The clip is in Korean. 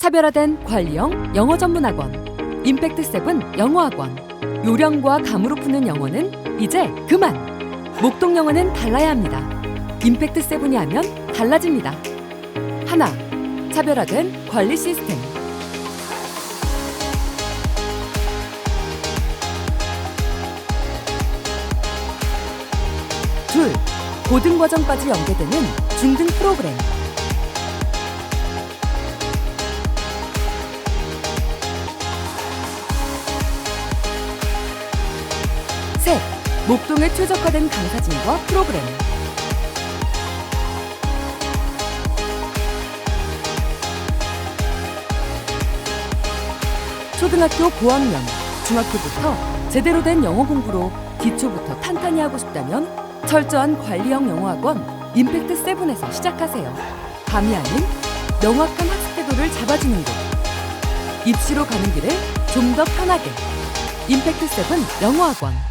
차별화된 관리형 영어 전문학원 임팩트 세븐 영어학원. 요령과 감으로 푸는 영어는 이제 그만. 목동 영어는 달라야 합니다. 임팩트 세븐이 하면 달라집니다. 하나 차별화된 관리 시스템. 둘 고등 과정까지 연계되는 중등 프로그램 셋 목동에 최적화된 강사진과 프로그램 초등학교 고학년, 중학교부터 제대로 된 영어 공부로 기초부터 탄탄히 하고 싶다면 철저한 관리형 영어학원 임팩트 세븐에서 시작하세요. 감이 아닌 명확한 학습 태도를 잡아주는 곳. 입시로 가는 길을 좀 더 편하게. 임팩트 세븐 영어학원.